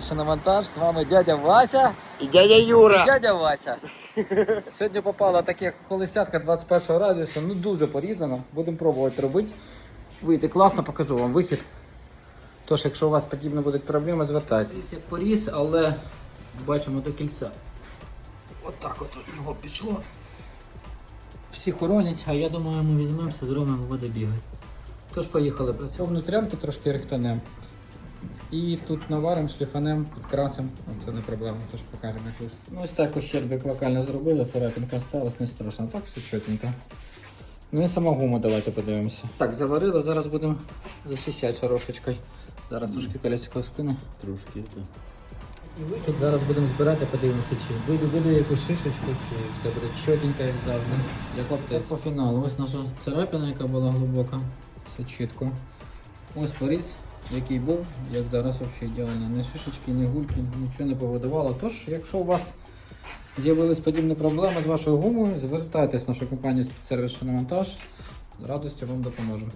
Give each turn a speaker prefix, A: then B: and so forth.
A: Шиномонтаж, з вами дядя Вася
B: І дядя
A: і
B: Юра.
A: дядя Вася. Сьогодні попала таке колесятка 21 радіуса, ну дуже порізано. Будемо пробувати робити. Вийти класно, покажу вам вихід. Тож, якщо у вас подібно будуть проблеми, звертайтесь. Як поріз, але бачимо до кільця. Отак от його пішло. Всі хоронять, а я думаю, ми візьмемося, зробимо буде бігати. Тож поїхали. Цього внутрянки трошки рихтанем. І тут наваримо, шліфанем, підкрасимо. Це не проблема, тож покажемо як вийшло. Ну ось так ощербик локально зробили, царапинка сталась, не страшно. Так все чотенько. Ну і сама гума давайте подивимося. Так, заварили, зараз будемо зачищати шарошечкою. Зараз трошки колесико остине.
B: Трошки. так.
A: Тут зараз будемо збирати, подивимося, чи вийде, вийде якусь шишечку, чи все буде чотенько, як завжди. Як оптик. По фіналу. Ось наша царапина, яка була глибока. Все чітко. Ось поріз, який був, як зараз взагалі ідеально. Ні шишечки, ні гульки, нічого не повидавало. Тож, якщо у вас з'явились подібні проблеми з вашою гумою, звертайтесь в нашу компанію спецсервіс «Шиномонтаж». З радістю вам допоможемо.